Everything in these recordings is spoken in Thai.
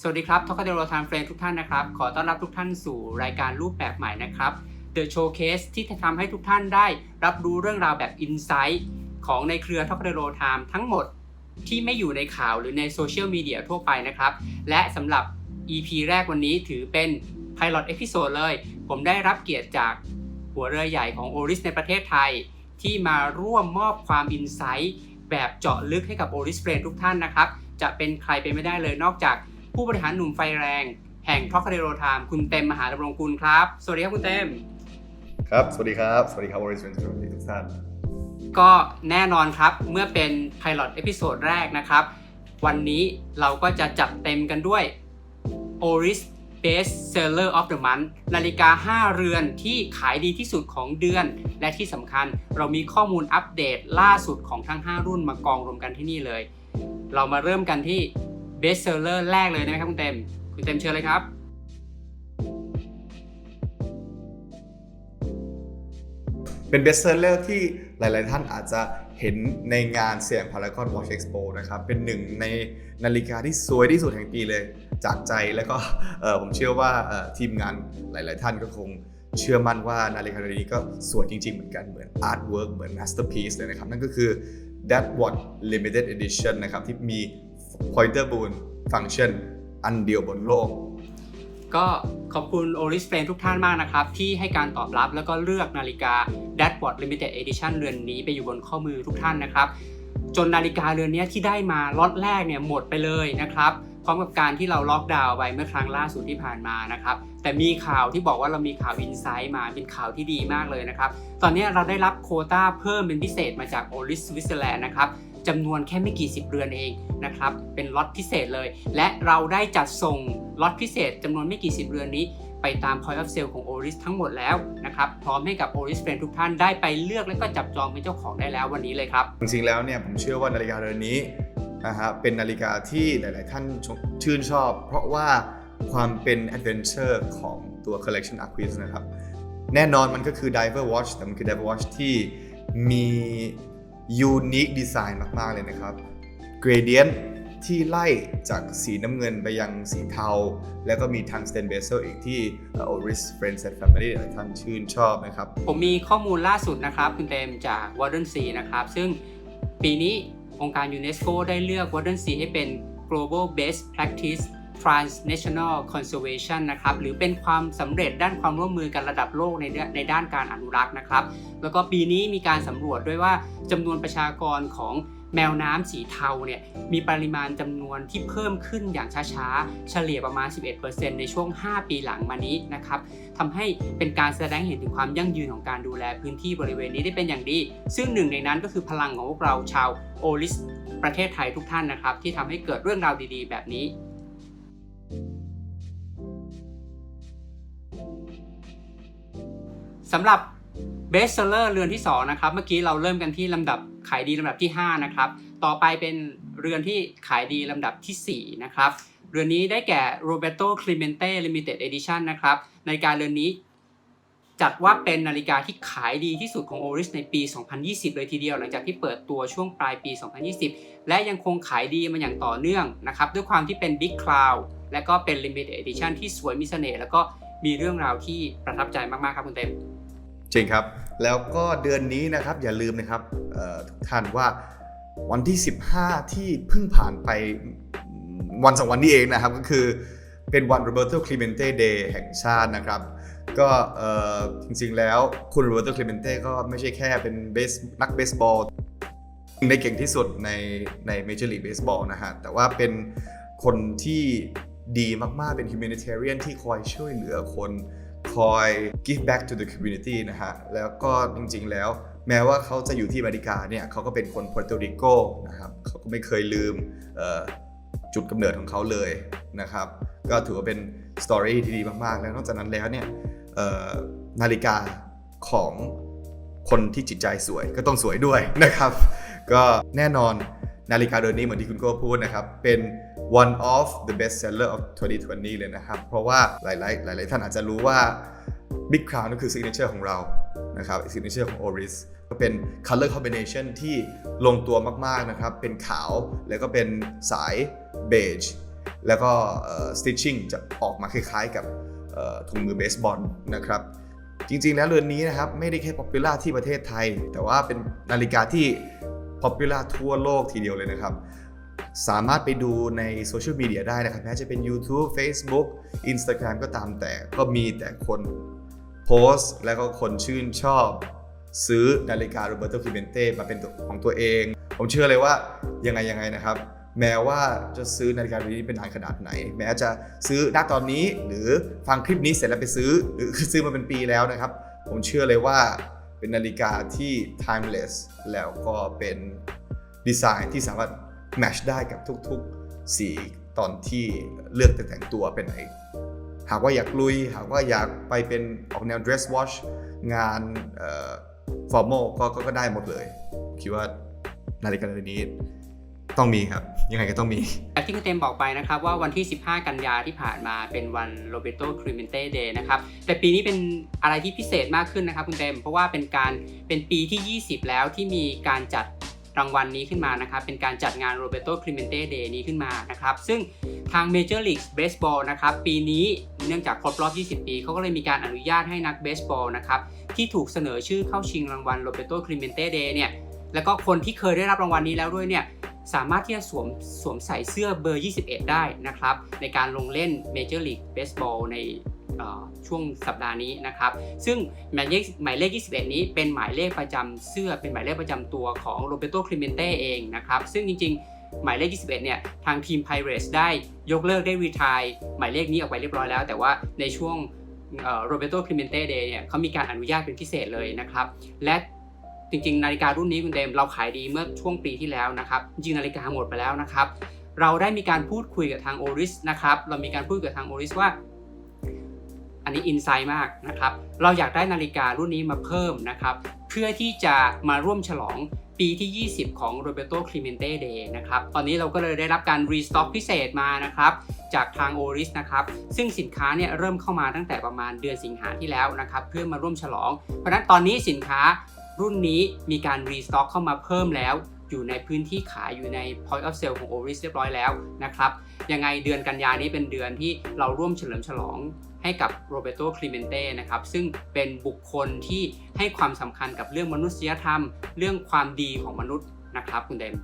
สวัสดีครับทอคเดโรทานเฟรนทุกท่านนะครับ ขอต้อนรับทุกท่านสู่รายการรูปแบบใหม่นะครับ The Showcase ที่จะทำให้ทุกท่านได้รับรู้เรื่องราวแบบ Insight ของในเครือทอคเดโรไทม์ทั้งหมดที่ไม่อยู่ในข่าวหรือในโซเชียลมีเดียทั่วไปนะครับ และสำหรับ EP แรกวันนี้ถือเป็น Pilot Episode เลย ผมได้รับเกียรติจากหัวเรือใหญ่ของ Oris ในประเทศไทย ที่มาร่วมมอบความอินไซต์แบบเจาะลึกให้กับ Oris Friend ทุกท่านนะครับ จะเป็นใครไปไม่ได้เลยนอกจาก ผู้บริหารหนุ่มไฟแรง แห่งท็อกคาเดโรไทม์คุณเต็มมหาดำรงกุลครับ สวัสดีครับคุณเต็ม ครับ สวัสดีครับ สวัสดีครับบริษัททุกท่านก็แน่นอนครับเมื่อเป็น Pilot เอพิโซดแรกนะครับ วันนี้เราก็จะจัดเต็มกันด้วย Oris Best Seller of the Month นาฬิกา 5 เรือนที่ขายดีที่สุดของเดือน และที่สำคัญเรามีข้อมูลอัปเดตล่าสุดของทั้ง 5 รุ่นมากองรวมกันที่นี่เลย เรามาเริ่มกันที่ Best Seller แรกเลยนะครับคุณเต็ม คุณเต็มเชิญเลยครับเป็นเบสเซอร์เลอร์ที่หลาย ๆ ท่านอาจจะเห็นในงานเซียงพารากอนวอชเอ็กซ์โปนะครับ เป็นหนึ่งในนาฬิกาที่สวยที่สุดแห่งปีเลย จากใจแล้วก็ผมเชื่อว่าทีมงานหลาย ๆ ท่านก็คงเชื่อมั่นว่านาฬิกาเรือนนี้ก็สวยจริง ๆ เหมือนกันเหมือนอาร์ตเวิร์กเหมือนมาสเตอร์พีซเลยนะครับ นั่นก็คือ That w a t Limited Edition นะครับ ที่มี Pointer Boon Function อันเดียวบนโลก ก็ขอบคุณ Oris Friend ทุกท่านมากนะครับ ที่ให้การตอบรับแล้วก็เลือกนาฬิกา d a t w a t Limited Edition เรือนนี้ไปอยู่บนข้อมือทุกท่านนะครับ จนนาฬิกาเรือนนี้ที่ได้มาล็อตแรกเนี่ยหมดไปเลยนะครับพร้อมกับการที่เราล็อกดาวน์ไปเมื่อครั้งล่าสุดที่ผ่านมานะครับ แต่มีข่าวที่บอกว่าเรามีข่าวอินไซต์มาเป็นข่าวที่ดีมากเลยนะครับ ตอนนี้เราได้รับโคต้าเพิ่มเป็นพิเศษมาจาก Oris Switzerland นะครับ จำนวนแค่ไม่กี่สิบเรือนเองนะครับเป็นล็อตพิเศษเลย และเราได้จัดส่งล็อตพิเศษจำนวนไม่กี่สิบเรือนนี้ไปตาม point of sale ของ Oris ทั้งหมดแล้วนะครับ พร้อมให้กับ Oris Friend ทุกท่านได้ไปเลือกและก็จับจองเป็นเจ้าของได้แล้ววันนี้เลยครับ จริงๆแล้วเนี่ยผมเชื่อว่านาฬิกาเรือนนี้นะฮะเป็นนาฬิกาที่หลาย ๆ ท่านชื่นชอบ เพราะว่าความเป็น adventure ของตัว collection Aquis นะครับ แน่นอนมันก็คือ diver watch แต่มันคือ diver watch ที่มี unique design มาก ๆ เลยนะครับ gradient ที่ไล่จากสีน้ำเงินไปยังสีเทา แล้วก็มี tungsten bezel อีกที่ Oris Friends and Family หลายท่านชื่นชอบนะครับ ผมมีข้อมูลล่าสุดนะครับ คุณเต็มจาก Warden Sea นะครับ ซึ่งปีนี้องค์การยูเนสโกได้เลือก Warden Sea ให้เป็น Global Best Practice Transnational Conservation นะครับหรือเป็นความสำเร็จด้านความร่วมมือกันระดับโลกในในด้านการอนุรักษ์นะครับ แล้วก็ปีนี้มีการสำรวจด้วยว่าจำนวนประชากรของแมวน้ำสีเทาเนี่ยมีปริมาณจำนวนที่เพิ่มขึ้นอย่างช้าๆ เฉลี่ยประมาณ 11%ในช่วง 5 ปีหลังมานี้นะครับทำให้เป็นการแสดงเห็นถึงความยั่งยืนของการดูแลพื้นที่บริเวณนี้ได้เป็นอย่างดี ซึ่งหนึ่งในนั้นก็คือพลังของพวกเราชาวโอลิสประเทศไทยทุกท่านนะครับ ที่ทำให้เกิดเรื่องราวดีๆ แบบนี้ สำหรับ Best Seller เรือนที่ 2 นะครับ เมื่อกี้เราเริ่มกันที่ลำดับขายดีลำดับที่ 5 นะครับ ต่อไปเป็นเรือนที่ขายดีลำดับทีสี่ 4 นะครับ เรือนนี้ได้แก่ Roberto Clemente Limited Edition นะครับนาฬิกาเรือนนี้จัดว่าเป็นนาฬิกาที่ขายดีที่สุดของ Oris ในปี 2020 เลยทีเดียว หลังจากที่เปิดตัวช่วงปลายปี 2020 และยังคงขายดีมาอย่างต่อเนื่องนะครับ ด้วยความที่เป็น Big Cloud และก็เป็น Limited Edition ที่สวยมีเสน่ห์แล้วก็มีเรื่องราวที่ประทับใจมาก ๆ ครับคุณเต็ม จริงครับ แล้วก็เดือนนี้นะครับอย่าลืมนะครับทุกท่านว่าวันที่ 15 ที่เพิ่งผ่านไปวันสองวันนี้เองนะครับ ก็คือเป็นวัน Roberto Clemente Day แห่งชาตินะครับ ก็จริงๆแล้วคุณ Roberto Clemente ก็ไม่ใช่แค่เป็นเบสนักเบสบอลในเก่งที่สุดในใน Major League Baseball นะฮะแต่ว่าเป็นคนที่ดีมากๆเป็น humanitarian ที่คอยช่วยเหลือคน คอย give back to the community นะฮะ แล้วก็จริงๆแล้ว แม้ว่าเขาจะอยู่ที่อเมริกาเนี่ยเขาก็เป็นคนโปรตุเกโกนะครับเขาก็ไม่เคยลืมจุดกำเนิดของเขาเลยนะครับ ก็ถือว่าเป็นสตอรี่ที่ดีมากๆ แล้วนอกจากนั้นแล้วเนี่ยนาฬิกาของคนที่จิตใจสวยก็ต้องสวยด้วยนะครับ ก็แน่นอน นาฬิกาเรือนนี้เหมือนที่คุณโก้พูดนะครับ เป็น one of the best seller of 2020 เลยนะครับ เพราะว่าหลาย ๆ หลาย ๆ ท่านอาจจะรู้ว่า Big Crown นั่นคือ signature ของเรานะครับ signature ของ Oris ก็เป็น color combination ที่ลงตัวมาก ๆ นะครับ เป็นขาวแล้วก็เป็นสาย beige แล้วก็ stitching จะออกมาคล้าย ๆ กับถุงมือเบสบอลนะครับจริงๆแล้วเรือนนี้นะครับไม่ได้แค่ popular ที่ประเทศไทย แต่ว่าเป็นนาฬิกาที่ popular ทั่วโลกทีเดียวเลยนะครับ สามารถไปดูในโซเชียลมีเดียได้นะครับแม้จะเป็น YouTube Facebook Instagram ก็ตามแต่ก็มีแต่คนโพสต์ แล้วก็คนชื่นชอบซื้อนาฬิกาโรเบ r โตค l ิเ e นเต้มาเป็นของตัวเอง ผมเชื่อเลยว่ายังไงยังไงนะครับ แม้ว่าจะซื้อนาฬิกาเรือนนี้เป็นนานขนาดไหน แม้จะซื้อณตอนนี้หรือฟังคลิปนี้เสร็จแล้วไปซื้อ หรือซื้อมาเป็นปีแล้วนะครับ ผมเชื่อเลยว่า เป็นนาฬิกาที่ timeless แล้วก็เป็นดีไซน์ที่สามารถแมชได้กับทุกๆสีตอนที่เลือกแต่งตัวเป็นไหนหากว่าอยากลุย หากว่าอยากไปเป็นออกแนว dress wash งานเอ่อ formal กก็ก็ได้หมดเลย คิดว่านาฬิกาเรือนนี้ ต้องมีครับ ยังไงก็ต้องมีอาที่คุณเต็มบอกไปนะครับว่าวันที่ 15 กันยาที่ผ่านมาเป็นวันโรเบโตคริเมนเต้เดย์นะครับ แต่ปีนี้เป็นอะไรที่พิเศษมากขึ้นนะครับคุณเต็มเพราะว่าเป็นการเป็นปีที่ 20 แล้วที่มีการจัดรางวัลนี้ขึ้นมานะครับ เป็นการจัดงานโรเบโตคริเมนเต้เดย์นี้ขึ้นมานะครับ ซึ่งทาง Major League Baseball นะครับ ปีนี้เนื่องจากครบรอบ 20 ปี เขาก็เลยมีการอนุญาตให้นักเบสบอลนะครับ ที่ถูกเสนอชื่อเข้าชิงรางวัลโรเบโตคริเมนเต้เดย์เนี่ย แล้วก็คนที่เคยได้รับรางวัลนี้แล้วด้วยเนี่ย สามารถที่จะสวมสวมใส่เสื้อเบอร์ 21 ได้นะครับ ในการลงเล่น Major League Baseball ในช่วงสัปดาห์นี้นะครับ ซึ่งหมายเลขหมายเลข 21 นี้เป็นหมายเลขประจำเสื้อเป็นหมายเลขประจำตัวของโรเบโตคลิเมนเต้เองนะครับ ซึ่งจริงๆ หมายเลข 21 เนี่ย ทางทีม Pirates ได้ยกเลิกได้รีทายหมายเลขนี้ออกไปเรียบร้อยแล้ว แต่ว่าในช่วงโรเบโตคลิเมนเต้เดย์เนี่ยเขามีการอนุญาตเป็นพิเศษเลยนะครับ และ จริงๆ นาฬิการุ่นนี้คุณเดมเราขายดีเมื่อช่วงปีที่แล้วนะครับจริงนาฬิกาหมดไปแล้วนะครับ เราได้มีการพูดคุยกับทางโอริสนะครับเรามีการพูดกับทางโอริสว่า อันนี้อินไซด์มากนะครับ เราอยากได้นาฬิการุ่นนี้มาเพิ่มนะครับ เพื่อที่จะมาร่วมฉลองปีที่ 20 ของ Roberto Clemente Day นะครับ ตอนนี้เราก็เลยได้รับการรีสต็อกพิเศษมานะครับ จากทาง Oris นะครับ ซึ่งสินค้าเนี่ยเริ่มเข้ามาตั้งแต่ประมาณเดือนสิงหาที่แล้วนะครับ เพื่อมาร่วมฉลอง เพราะฉะนั้นตอนนี้สินค้า รุ่นนี้มีการรีสต็อกเข้ามาเพิ่มแล้ว อยู่ในพื้นที่ขายอยู่ใน point of sale ของ Oris เรียบร้อยแล้วนะครับ ยังไงเดือนกันยานี้เป็นเดือนที่เราร่วมเฉลิมฉลองให้กับโรเบโตคลิเมนเต้นะครับ ซึ่งเป็นบุคคลที่ให้ความสำคัญกับเรื่องมนุษยธรรม เรื่องความดีของมนุษย์นะครับคุณเดม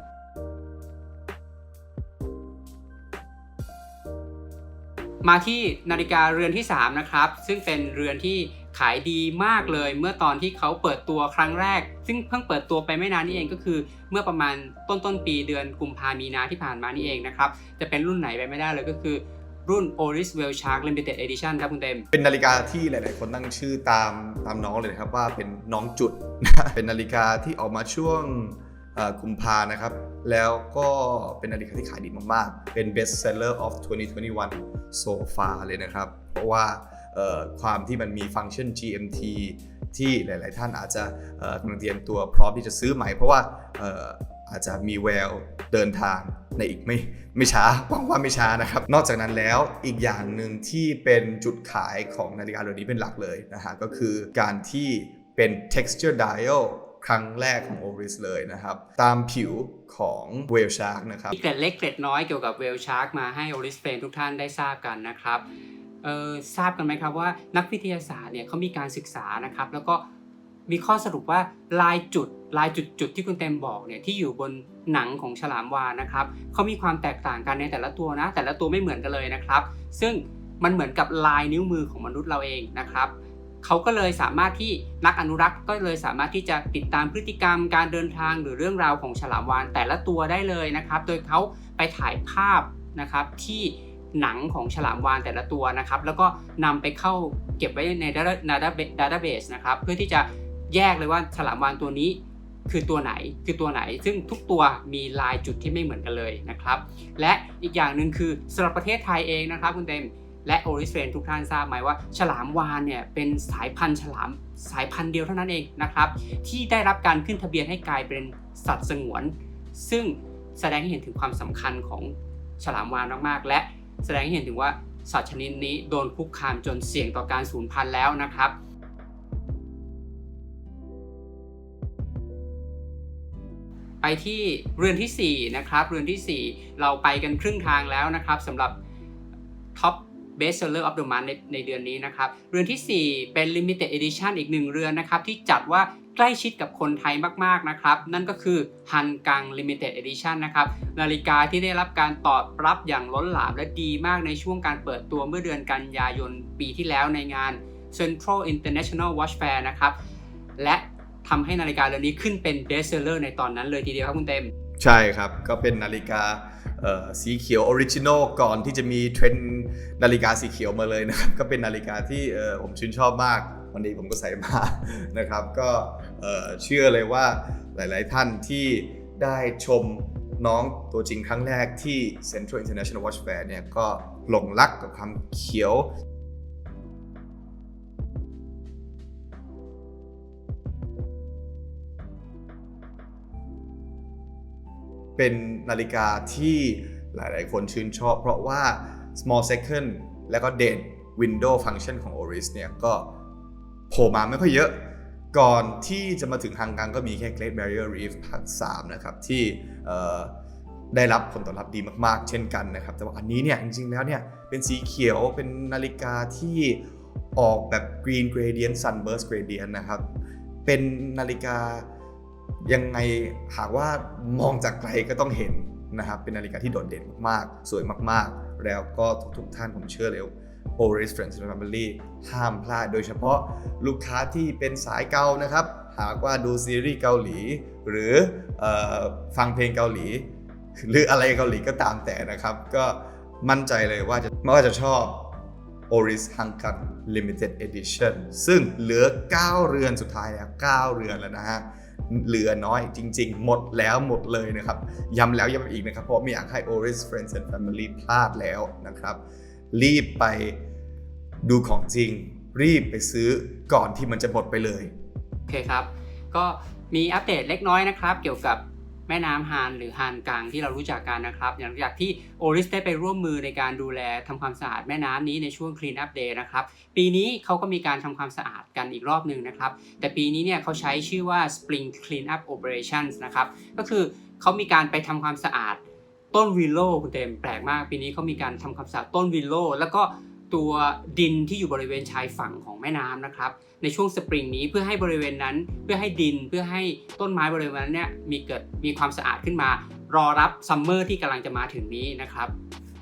มาที่นาฬิกาเรือนที่ 3 นะครับ ซึ่งเป็นเรือนที่ ขายดีมากเลย เมื่อตอนที่เขาเปิดตัวครั้งแรก ซึ่งเพิ่งเปิดตัวไปไม่นานนี้เองก็คือ เมื่อประมาณต้นต้นปีเดือนกุมภามีนาที่ผ่านมานี่เองนะครับ จะเป็นรุ่นไหนไปไม่ได้เลยก็คือรุ่น Oris Well Shark Limited Edition ครับคุณเต็ม เป็นนาฬิกาที่หลาย ๆ คนตั้งชื่อตามตามน้องเลยนะครับว่าเป็นน้องจุด เป็นนาฬิกาที่ออกมาช่วงกุมภานะครับ แล้วก็เป็นนาฬิกาที่ขายดีมาก ๆ เป็น best seller of 2021 so far เลยนะครับ เพราะว่า ความที่มันมีฟังก์ชัน GMT ที่หลาย ๆ ท่านอาจจะเอ่อกำลังเตรียมตัวพร้อมที่จะซื้อใหม่ เพราะว่าอาจจะมีแววเดินทางในอีกไม่ไม่ช้าหวังว่าไม่ช้านะครับ นอกจากนั้นแล้วอีกอย่างหนึ่งที่เป็นจุดขายของนาฬิกาเรือนนี้เป็นหลักเลยนะฮะก็คือการที่เป็น texture dial ครั้งแรกของ Oris เลยนะครับ ตามผิวของ Whale Shark นะครับมีเกร็ดเล็กเกร็ดน้อยเกี่ยวกับ Well Shark มาให้ Oris f r i e n d ทุกท่านได้ทราบกันนะครับ ทราบกันไหมครับว่านักวิทยาศาสตร์เนี่ยเขามีการศึกษานะครับ แล้วก็มีข้อสรุปว่าลายจุดลายจุดจุดที่คุณเต็มบอกเนี่ยที่อยู่บนหนังของฉลามวาฬนะครับเขามีความแตกต่างกันในแต่ละตัวนะ แต่ละตัวไม่เหมือนกันเลยนะครับ ซึ่งมันเหมือนกับลายนิ้วมือของมนุษย์เราเองนะครับเขาก็เลยสามารถที่นักอนุรักษ์ก็เลยสามารถที่จะติดตามพฤติกรรมการเดินทางหรือเรื่องราวของฉลามวาฬแต่ละตัวได้เลยนะครับ โดยเขาไปถ่ายภาพนะครับที่ หนังของฉลามวาฬแต่ละตัวนะครับ แล้วก็นำไปเข้าเก็บไว้ใน database นะครับ เพื่อที่จะแยกเลยว่าฉลามวาฬตัวนี้คือตัวไหนคือตัวไหน ซึ่งทุกตัวมีลายจุดที่ไม่เหมือนกันเลยนะครับ และอีกอย่างหนึ่งคือสำหรับประเทศไทยเองนะครับคุณเต็มและโอริสเฟนทุกท่านทราบไหมว่า ฉลามวาฬเนี่ยเป็นสายพันธุ์ฉลามสายพันธุ์เดียวเท่านั้นเองนะครับ ที่ได้รับการขึ้นทะเบียนให้กลายเป็นสัตว์สงวน ซึ่งแสดงให้เห็นถึงความสำคัญของฉลามวาฬมากๆ และ แสดงให้เห็นถึงว่าสัตว์ชนิดนี้โดนคุกคามจนเสี่ยงต่อการสูญพันธุ์แล้วนะครับไปที่เรือนทีสี่4นะครับเรือนทีสี่ 4 เราไปกันครึ่งทางแล้วนะครับสำหรับ Top Best Seller of the Month ในในเดือนนี้นะครับ เรือนทีสี่4 เป็น Limited Edition อีกหนึ่งเรือนนะครับ ที่จัดว่า ใกล้ชิดกับคนไทยมากๆนะครับ นั่นก็คือฮันกัง Limited Edition นะครับ นาฬิกาที่ได้รับการตอบรับอย่างล้นหลามและดีมากในช่วงการเปิดตัวเมื่อเดือนกันยายนปีที่แล้วในงาน Central International Watch Fair นะครับ และทำให้นาฬิกาเรือนนี้ขึ้นเป็น best seller ในตอนนั้นเลยทีเดียวครับคุณเต็ม ใช่ครับ ก็เป็นนาฬิกาสีเขียวออริจินอลก่อนที่จะมีเทรนด์นาฬิกาสีเขียวมาเลยนะครับ ก็เป็นนาฬิกาที่ผมชื่นชอบมาก วันนี้ผมก็ใส่มานะครับ ก็ เชื่อเลยว่าหลาย ๆ ท่านที่ได้ชมน้องตัวจริงครั้งแรกที่ Central International Watch Fair เนี่ยก็หลงรักกับความเขียวเป็นนาฬิกาที่หลาย ๆ คนชื่นชอบ เพราะว่า small second แล้วก็ date window function ของ Oris เนี่ยก็โผล่มาไม่ค่อยเยอะ ก่อนที่จะมาถึงฮังกังก็มีแค่ Great Barrier Reef ภาค3นะครับที่ได้รับผลตอบรับดีมากๆ เช่นกันนะครับ แต่ว่าอันนี้เนี่ยจริงๆแล้วเนี่ยเป็นสีเขียวเป็นนาฬิกาที่ออกแบบ Green Gradient Sunburst Gradient นะครับ เป็นนาฬิกายังไงหากว่ามองจากไกลก็ต้องเห็นนะครับ เป็นนาฬิกาที่โดดเด่นมากๆ สวยมากๆ แล้วก็ทุกๆท่านผมเชื่อเลย Oris Friends and Family ห้ามพลาดโดยเฉพาะลูกค้าที่เป็นสายเกานะครับ หากว่าดูซีรีส์เกาหลี หรืออฟังเพลงเกาหลี หรืออะไรเกาหลีก็ตามแต่นะครับ ก็มั่นใจเลยว่าจะไม่ว่าจะชอบ Oris h a n g k a n Limited Edition ซึ่งเหลือ 9 เรือนสุดท้ายแล้ว 9 เรือนแล้วนะฮะ เหลือน้อยจริง ๆ หมดแล้วหมดเลยนะครับ ย้ำแล้วย้ำอีกนะครับ เพราะไม่อยากให้ Oris Friends and Family พลาดแล้วนะครับ รีบไปดูของจริง รีบไปซื้อก่อนที่มันจะหมดไปเลย โอเคครับ ก็มีอัปเดตเล็กน้อยนะครับ เกี่ยวกับแม่น้ำฮานหรือฮานกังที่เรารู้จักกันนะครับหลังจากที่โอริสได้ไปร่วมมือในการดูแลทำความสะอาดแม่น้ำนี้ในช่วง Clean Up Day นะครับ ปีนี้เขาก็มีการทำความสะอาดกันอีกรอบหนึ่งนะครับ แต่ปีนี้เนี่ยเขาใช้ชื่อว่า Spring Clean Up Operations นะครับ ก็คือเขามีการไปทำความสะอาด ต้นวิลโล่คุณเต็มแปลกมากปีนี้เขามีการทำควาสาดต้นวิลโล่แล้วก็ตัวดินที่อยู่บริเวณชายฝั่งของแม่น้ำนะครับ ในช่วงสปริงนี้เพื่อให้บริเวณนั้นเพื่อให้ดินเพื่อให้ต้นไม้บริเวณนั้นเนี่ยมีเกิดมีความสะอาดขึ้นมา รอรับซัมเมอร์ที่กำลังจะมาถึงนี้นะครับ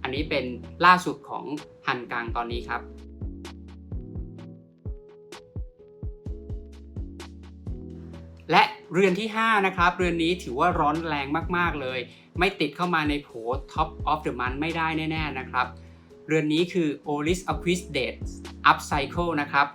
อันนี้เป็นล่าสุดของฮันกังตอนนี้ครับและเรือนที่ 5 นะครับ เรือนนี้ถือว่าร้อนแรงมาก ๆ เลย ไม่ติดเข้ามาในโผ Top of the Month ไม่ได้แน่ ๆ นะครับ เรือนนี้คือ Oris Aquis Date Upcycle นะครับ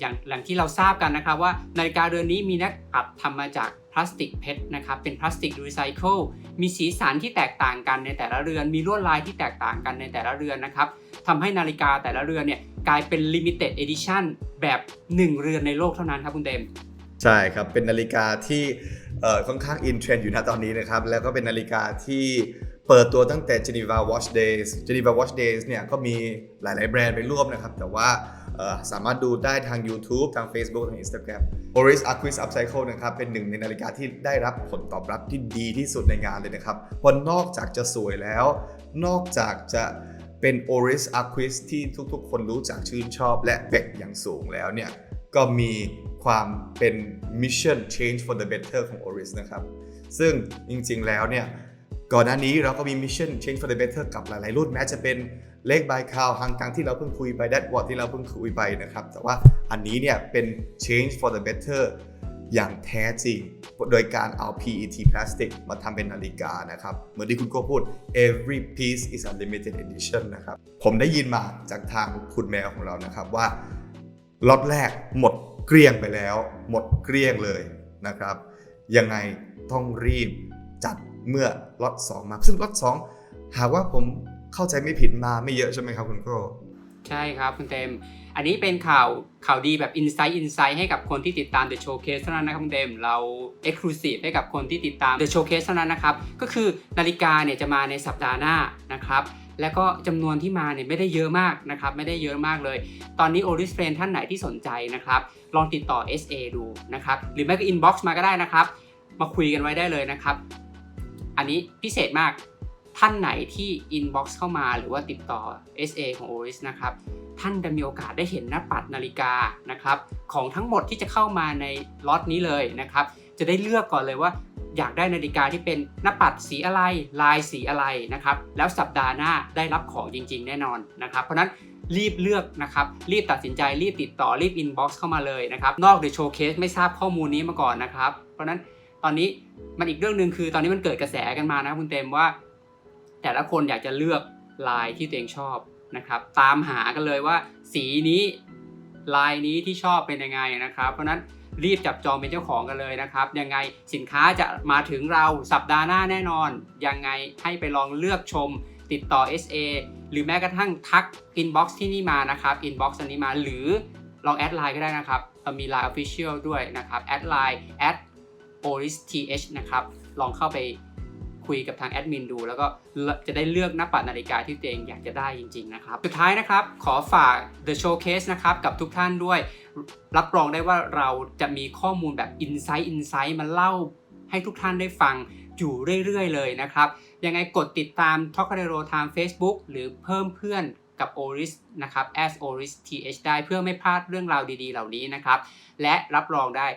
อย่างอย่างที่เราทราบกันนะครับว่านาฬิกาเรือนนี้มีนักอัดทำมาจากพลาสติกเพชรนะครับ เป็นพลาสติกรีไซเคิลมีสีสันที่แตกต่างกันในแต่ละเรือน มีลวดลายที่แตกต่างกันในแต่ละเรือนนะครับทำให้นาฬิกาแต่ละเรือนเนี่ยกลายเป็น Limited Edition แบบ 1 เรือนในโลกเท่านั้นครับคุณเต็มใช่ครับ เป็นนาฬิกาที่ ค่อนข้างอินเทรนด์อยู่นะตอนนี้นะครับ แล้วก็เป็นนาฬิกาที่เปิดตัวตั้งแต่ Geneva Watch Days Geneva Watch Days เนี่ยก็มีหลาย ๆ แบรนด์ไปร่วมนะครับ แต่ว่าสามารถดูได้ทาง YouTube ทาง Facebook ทาง Instagram Oris Aquis Upcycle นะครับ เป็นหนึ่งในนาฬิกาที่ได้รับผลตอบรับที่ดีที่สุดในงานเลยนะครับเพราะนอกจากจะสวยแล้ว นอกจากจะเป็น Oris Aquis ที่ทุก ๆ คนรู้จักชื่นชอบและเป็กอย่างสูงแล้วเนี่ยก็มี ความเป็น mission change for the better ของ Oris นะครับ ซึ่งจริงๆแล้วเนี่ยก่อนหน้านี้เราก็มี mission change for the better กับหลายๆรุ่นแม้จะเป็นเลขบายคาวฮังกังที่เราเพิ่งคุยไป d a t w a t ที่เราเพิ่งคุยไปนะครับ แต่ว่าอันนี้เนี่ยเป็น change for the better อย่างแท้จริง โดยการเอา PET plastic มาทำเป็นนาฬิกานะครับ เหมือนที่คุณโก้พูด every piece is a limited edition นะครับ ผมได้ยินมาจากทางคุณแมวของเรานะครับว่าล็อตแรกหมด เกลี้ยงไปแล้ว หมดเกลี้ยงเลยนะครับ ยังไงต้องรีบจัดเมื่อล็อต2มา ซึ่งล็อต2หากว่าผมเข้าใจไม่ผิดมาไม่เยอะใช่ไหมครับคุณโก้ใช่ครับคุณเต็ม อันนี้เป็นข่าวข่าวดีแบบ Insight Insight ให้กับคนที่ติดตาม The Showcase เท่านั้นนะครับคุณเต็ม เรา Exclusive ให้กับคนที่ติดตาม The Showcase เท่านั้นนะครับ ก็คือนาฬิกาเนี่ยจะมาในสัปดาห์หน้านะครับ แล้วก็จำนวนที่มาเนี่ยไม่ได้เยอะมากนะครับไม่ได้เยอะมากเลย ตอนนี้ Oris f r i e n d ท่านไหนที่สนใจนะครับ ลองติดต่อ SA ดูนะครับ หรือไม่ก็ inbox มาก็ได้นะครับ มาคุยกันไว้ได้เลยนะครับ อันนี้พิเศษมากท่านไหนที่ inbox เข้ามาหรือว่าติดต่อ SA ของ Oris นะครับ ท่านจะมีโอกาสได้เห็นหน้าปัดนาฬิกานะครับ ของทั้งหมดที่จะเข้ามาในล็อตนี้เลยนะครับ จะได้เลือกก่อนเลยว่า อยากได้นาฬิกาที่เป็นหน้าปัดสีอะไรลายสีอะไรนะครับแล้วสัปดาห์หน้าได้รับของจริง ๆ แน่นอนนะครับเพราะนั้นรีบเลือกนะครับ รีบตัดสินใจรีบติดต่อรีบ inbox เข้ามาเลยนะครับ นอกเดอะโชว์เคสไม่ทราบข้อมูลนี้มาก่อนนะครับ เพราะนั้นตอนนี้มันอีกเรื่องหนึ่งคือตอนนี้มันเกิดกระแสกันมานะคุณเต็มว่า แต่ละคนอยากจะเลือกลายที่ตัวเองชอบนะครับ ตามหากันเลยว่าสีนี้ลายนี้ที่ชอบเป็นยังไงนะครับ เพราะนั้น รีบจับจองเป็นเจ้าของกันเลยนะครับ ยังไงสินค้าจะมาถึงเราสัปดาห์หน้าแน่นอน ยังไงให้ไปลองเลือกชมติดต่อ SA หรือแม้กระทั่งทัก inbox ที่นี่มานะครับ inbox อันนี้มาหรือลองแอดไลน์ก็ได้นะครับเรามี Line Official ด้วยนะครับแอดไลน์ at oristh นะครับ ลองเข้าไปคุยกับทางแอดมินดู แล้วก็จะได้เลือกหน้าปัดนาฬิกาที่ตัวเองอยากจะได้จริง ๆ นะครับ สุดท้ายนะครับ ขอฝาก The Showcase นะครับ กับทุกท่านด้วย รับรองได้ว่าเราจะมีข้อมูลแบบ Insight Insight มาเล่าให้ทุกท่านได้ฟังอยู่เรื่อยๆ เลยนะครับ ยังไงกดติดตาม t o k a d e r o ทาง Facebook หรือเพิ่มเพื่อนกับ Oris นะครับ as Oris th ได้เพื่อไม่พลาดเรื่องราวดีๆ เหล่านี้นะครับ และรับรองได้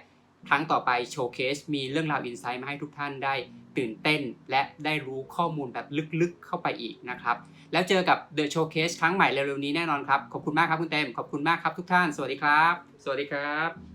ครั้งต่อไปโชว์เคสมีเรื่องราวอินไซต์มาให้ทุกท่านได้ตื่นเต้น และได้รู้ข้อมูลแบบลึกๆเข้าไปอีกนะครับ แล้วเจอกับ The Showcase ครั้งใหม่เร็วๆนี้แน่นอนครับ ขอบคุณมากครับคุณเต็ม ขอบคุณมากครับทุกท่าน สวัสดีครับ สวัสดีครับ